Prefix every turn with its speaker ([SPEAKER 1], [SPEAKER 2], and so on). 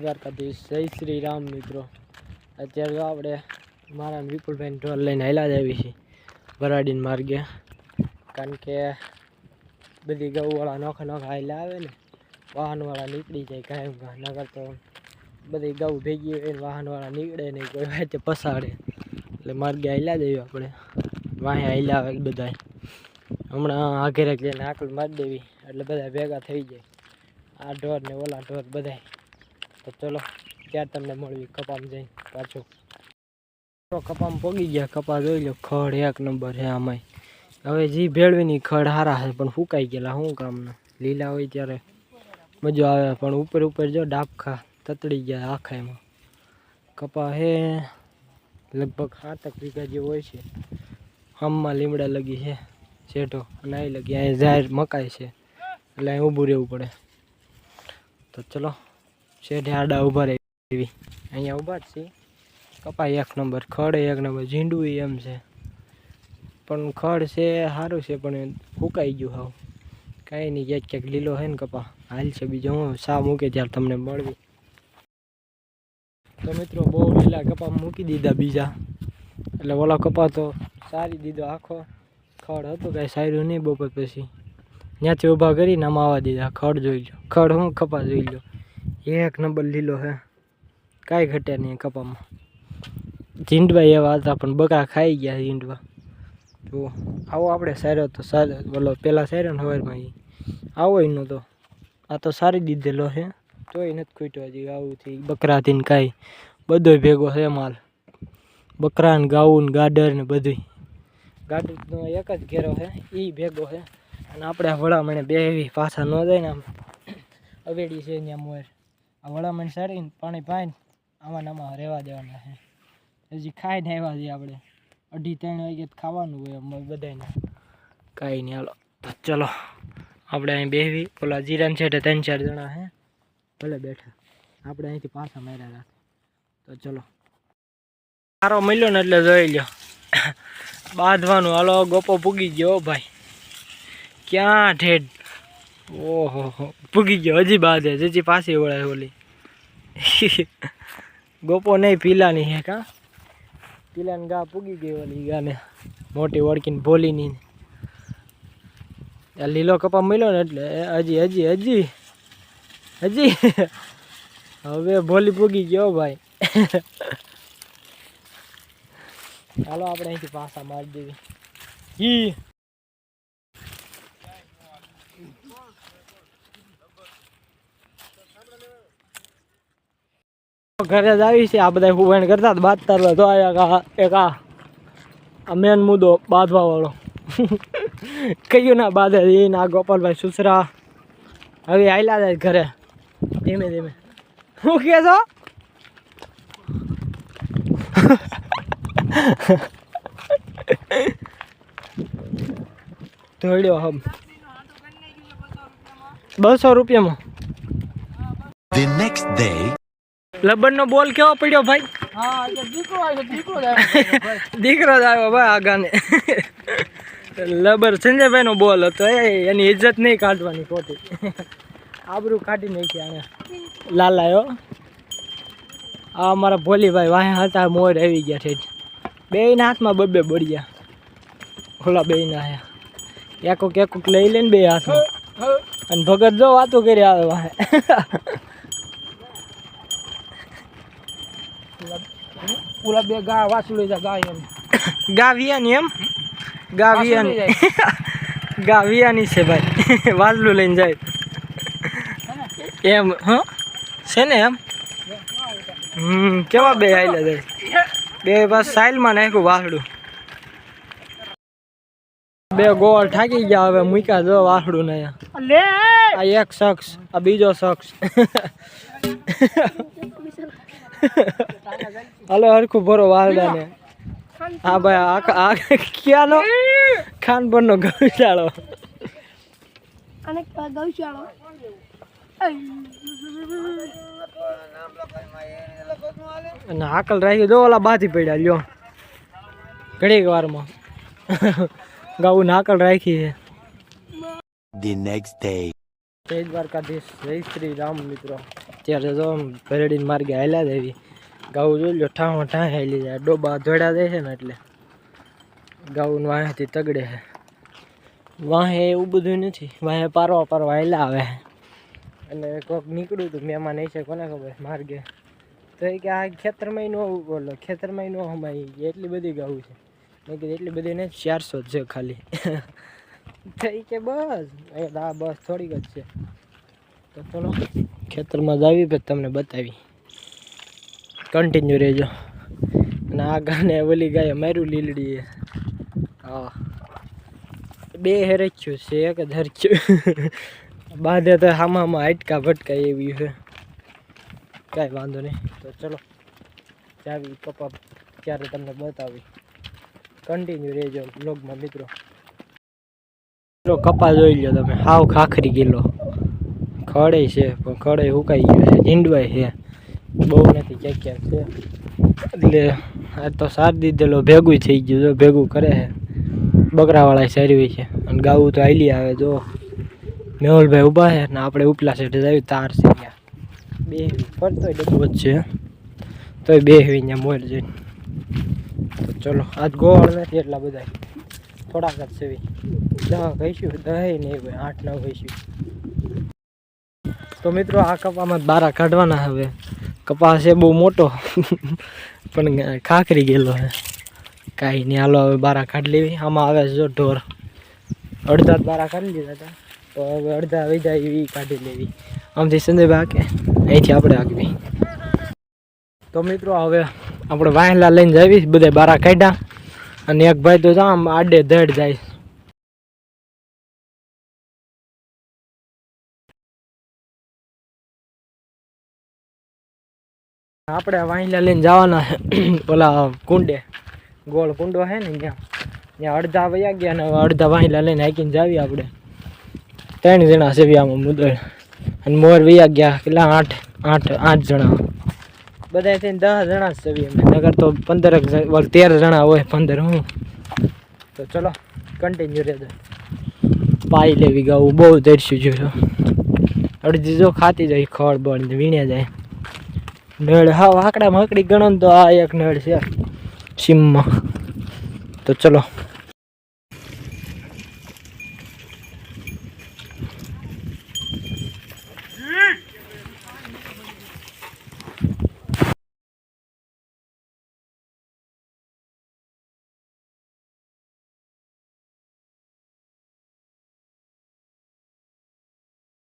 [SPEAKER 1] દ્વારકાધીશ જય શ્રી રામ મિત્રો. અત્યારે તો આપણે મારા વિપુલભાઈ ઢોર લઈને હેલા જ આવી છીએ. ભરાડીને માર્ગે. કારણ કે બધી ગૌવાળા નોખા નોખા હેલા આવે ને, વાહનવાળા નીકળી જાય કાંઈ નગર તો બધી ગૌ ભેગી હોય ને વાહનવાળા નીકળે નહીં, કોઈ વાતે પસાડે. એટલે માર્ગે હેલા જ આવ્યું આપણે. વાહે હાલ્યા આવે બધાય. હમણાં આઘેરે લઈને આકલ મારી દેવી. એટલે બધા ભેગા થઈ જાય. આ ઢોર ને ઓલા ઢોર બધાય. તો ચલો, ત્યાં તમને મળવી કપામ જઈને પાછું. કપામ પોગી ગયા, કપા જોઈ લો ખડ એક નંબર છે આમાંય. હવે જી ભેળવીની ખડ હારા છે, પણ ફૂકાઈ ગયેલા શું કામના? લીલા હોય ત્યારે મજા આવે, પણ ઉપર ઉપર જો ડાબખા તતડી ગયા આખા એમાં. કપા હે, લગભગ સાતક વીઘા જે હોય છે. આમમાં લીમડા લગી છે શેઠો અને અહીં લગી અહીં જાહેર મકાઈ છે. એટલે અહીં ઊભું રહેવું પડે. તો ચલો શેઠે આડા ઊભા રહેવી અહીંયા ઊભા જ છે કપાઈ એક નંબર, ખડ એક નંબર, ઝીંડું એમ છે. પણ ખડ છે સારું છે, પણ ફૂકાઈ ગયું હાવ. કાંઈ નહીં, ક્યાંક ક્યાંક લીલો હોય ને કપા. હાલ છે બીજો, હું સા મૂકે ત્યારે તમને મળવી. તો મિત્રો, બહુ લીલા કપા મૂકી દીધા બીજા. એટલે ઓલા કપા તો સારી દીધો આખો. ખડ હતો, કાંઈ સારું નહીં બપોર પછી. ત્યાંથી ઊભા કરીને આમાં આવવા દીધા. ખડ જોઈ લો ખડ હું કપા જોઈ લો એક નંબર લીલો હે. કાંઈ ઘટે નહીં કપામાં. ઝીંડવા એવા હતા, પણ બકરા ખાઈ ગયા ઝીંડવા. જુઓ આવો આપણે સાર્યો તો સારો બોલો પહેલાં સાર્યો ને હવારમાં. આવો નહોતો આ તો સારી દીધેલો છે. તોય નથી ખૂટ્યો હજી ગાવુંથી બકરાથી ને કાંઈ. બધોય ભેગો છે માલ. બકરા ને ને ગાડર ને બધુંય ગાડરનો એક જ ઘેરો છે. એ ભેગો છે. અને આપણે વડામણે બે એવી પાછા ન જાય ને આમ. અવેડી છે ત્યાં મોર આ વડામણ સડીને પાણી પાઈને આમાં આમાં રહેવા દેવાના છે. હજી ખાઈને આવ્યા છીએ આપણે. અઢી ત્રણ વાગે ખાવાનું હોય બધાને કાંઈ નહીં, હાલો. તો ચલો, આપણે અહીં બેસી ઓલા જીરાન છેટે ત્રણ ચાર જણા હે. ભલે બેઠા. આપણે અહીંથી પાછા માર્યા રાખે. તો ચલો. સારો મળ્યો ને એટલે જોઈ લ્યો. બાંધવાનું. હાલો, ગોપો પૂગી ગયો ભાઈ. ક્યાં ઠેઠ? ઓહો પૂગી ગયો, હજી બાંધે હજી પાછી વળાય ઓલી. ગોપો નહીં, પીલાની હે કા? પીલાની ગા પૂગી ગઈ ઓલી ગાને. મોટી ઓળખીને ભોલીની. આ લીલો કપા મળ્યો ને એટલે હજી હજી હજી હજી. હવે ભોલી પૂગી ગયો ભાઈ. ચાલો આપણે અહીંથી પાછા મારી દેવી. ઈ ઘરે જ આવી છે. આ બધા હુવાણ કરતા બાદ તારવા તો આવ્યા એક આ મેન મુદ્દો બાંધવા વાળો કયું ના બાંધે એ ના, ગોપાલભાઈ સુસરા. હવે આયલા જાય ઘરે. ધીમે ધીમે. શું કહે છો? બસો રૂપિયામાં. લબનનો બોલ કેવો પડ્યો ભાઈ? દીકરો જ આવ્યો ભાઈ. આગાને. લબર સંજયભાઈ નો બોલ હતો એ એની ઇજ્જત નહીં કાઢવાની ખોટી. આબરું કાઢી નાખી આને લાલાયો આ અમારા ભોલીભાઈ વાહે હતા મોર આવી ગયા છે બે ના હાથમાં બબ્બે બળ્યા. ઓલા બે ના હે. એકુક એકુક લઈ લઈને બે હાથમાં. અને ભગત જો વાતો કરી આવે વાહે.
[SPEAKER 2] ઓલા બે ગા વાસુ લઈ જા ગાય એમ
[SPEAKER 1] ગાવિયાની એમ ગાવિયાની ગાવિયાની છે ભાઈ વાલલું લઈને જાય એમ હ છે ને એમ હમ કેવા બે આયલા જાય બે બસ સાઈલમાં નાખ્યું વાસડું બે ગોળ ઠાકી ગયા હવે મૂક્યા જો વાસડું ને અહીંયા.
[SPEAKER 2] લે
[SPEAKER 1] આ એક શખ્સ આ બીજો શખ્સ હાલો હરખું ભરો વાલડા ને. હા ભાઈ આ આ ક્યાંનો? ખાનપુરનો ગૌશાળો.
[SPEAKER 3] અને ગૌશાળો.
[SPEAKER 1] અને આકલ રાખી દો ઓલા બાથી પડ્યા લ્યો. ઘડીક વારમાં. ગાવું નાકલ રાખી છે.
[SPEAKER 4] The next day.
[SPEAKER 1] જય દ્વારકાધીશ. જય શ્રી રામ મિત્રો. અત્યારે તો ભરેડીને માર્ગે હાલ્યા એવી. ગાઉ જોઈ લો ઠાં ઠાં હાલી જાય ડોબા ધોડા દે છે ને એટલે. ગાઉન વાંહેથી તગડે છે. વાંહે એવું બધું નથી. વાંહે પારવા પારવા હેલા આવે અને કોઈક નીકળ્યું હતું મહેમાન, એ છે કોને ખબર? માર્ગે. તો એ કે આ ખેતરમાં નો બોલો. ખેતરમાં નો હમાય એટલી બધી ગાઉ છે. મેં કીધું, એટલી બધી ને ચારસો જ છે ખાલી. થઈ કે બસ. એ આ બસ થોડીક જ છે. તો ચલો, ખેતરમાં જ આવી પછી તમને બતાવી. કન્ટિન્યુ રહેજો. અને આ ગાને ઓલી ગાય માર્યું લીલડીએ. હા. બે હરખ્યું છે, એક જ હરખ્યું બાંધે તો હામાં હામાં હાટકા ભટકા એવી છે. કાંઈ વાંધો નહીં. તો ચલો, જાવી કપા ત્યારે તમને બતાવી. કન્ટિન્યુ રહેજો બ્લોગમાં મિત્રો. મિત્રો કપા જોઈ લો તમે. હાવ ખાખરી કિલો ખડે છે, પણ ખડે હુકાઈ ગયો છે ઈંડવાય છે. બહુ નથી, ક્યાંક ક્યાંક છે. એટલે આ તો સાર દીધેલો ભેગું થઈ ગયું, જો ભેગું કરે છે. બકરાવાળા સારી છે. અને ગાવું તો આઈલી આવે, જો. મેહુલભાઈ ઊભા છે ને આપણે ઉપલા સાઈડે જાય તાર છે ત્યાં. બે ફરતો ડબ્બો જ છે. તોય બે ત્યાં મોર જઈને. તો ચલો, આજ ગોળ નથી એટલા બધા થોડાક જ છે દહ કહીશું, દહે નહીં ભાઈ આઠ નવ કહીશું. તો મિત્રો આ કપામાં બારા કાઢવાના હવે. કપાસ છે બહુ મોટો. પણ ખાખરી ગયેલો છે. કાંઈ નહીં, હાલો હવે બારા કાઢી લેવી. આમાં આવે જો ઢોર. અડધા જ બારા કાઢી લીધા હતા. તો હવે અડધા જાય એવી કાઢી લેવી. આમથી સંજયભાઈ હાકે, અહીંથી આપણે હાકવી. તો મિત્રો હવે આપણે વાહેલા લઈને જાવી બધા બારા કાઢ્યા. અને એક ભાઈ તો આમ આડે ધડ જાય. આપણે વાહિલા લઈને જવાના ઓલા કુંડે. ગોળ કુંડો છે ને ત્યાં. ત્યાં અડધા વયા ગયા ને અડધા વાહિલા લઈને હાકીને જાવી આપણે. ત્રણ જણા છે આમાં મુદળ. અને મોર વયા ગયા કેટલા? આઠ આઠ આઠ જણા. બધા થઈને દસ જણા જ એમને નગર તો પંદર તેર જણા હોય પંદર, હું. તો ચલો કન્ટિન્યુ રહેજો. પાઈ લેવી ગાવું, બહુ દર્શ્યું જોયું અડધી જો ખાતી જાય ખડ બળ વીણ્યા જાય. નળ. હા વાકડા મકડી ગણો તો આ એક નળ છે. સીમમાં. તો ચલો.